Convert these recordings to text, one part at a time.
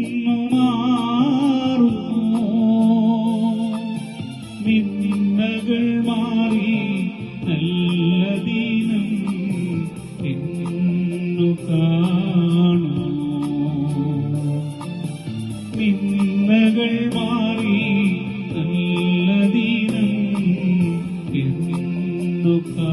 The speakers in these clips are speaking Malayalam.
എന്നു മാറുമോ നിന്ദകൾ മാറി നല്ല ദിനം എന്നു കാണുന്നു. നല്ല കാണുമോ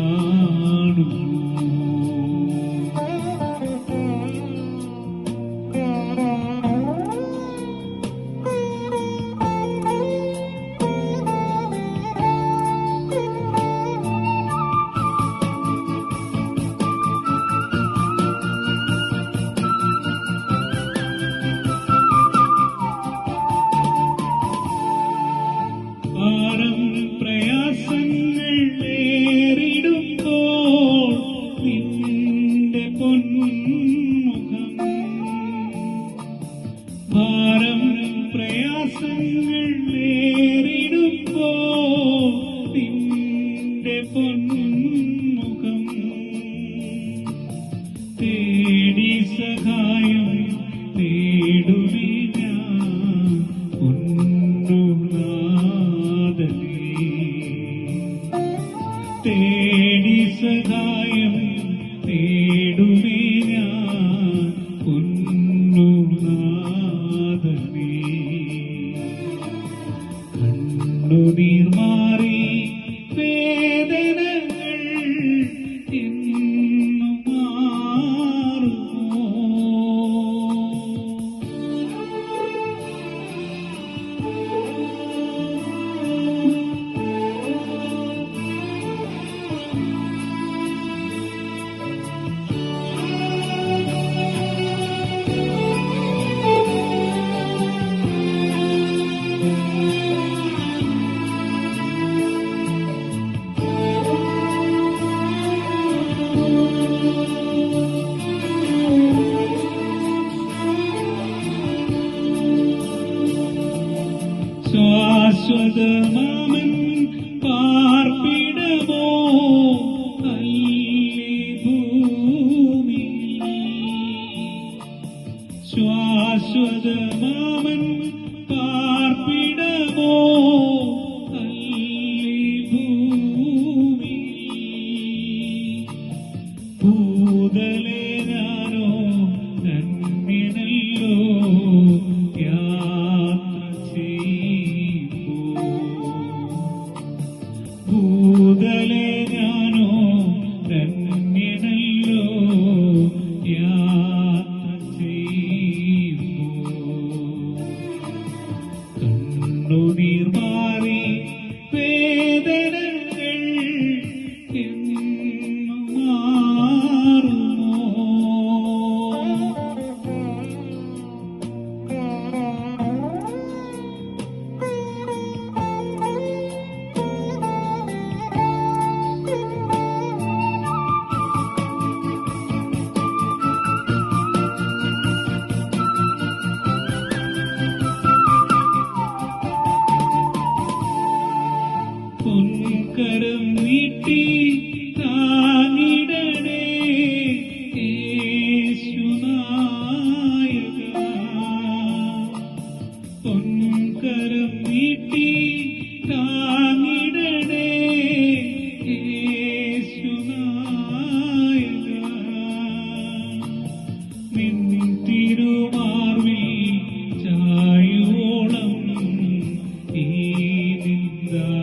ಬಿಡುವಿ ശാശ്വതമാമൻ പാർപ്പിടമോ? അല്ലി ഭൂമി. ശാശ്വതമാമൻ പാർപ്പിടമോ? അല്ലി ഭൂമി. ഭൂതലേ tu നീട്ടി താങ്ങിടണേ. യേശുനായക പൊൻകരം നീട്ടി താങ്ങിടണേ. യേശുനായക നിൻ തിരുമാർവിൽ ചായോളം ഈ നിന്ദാസനെ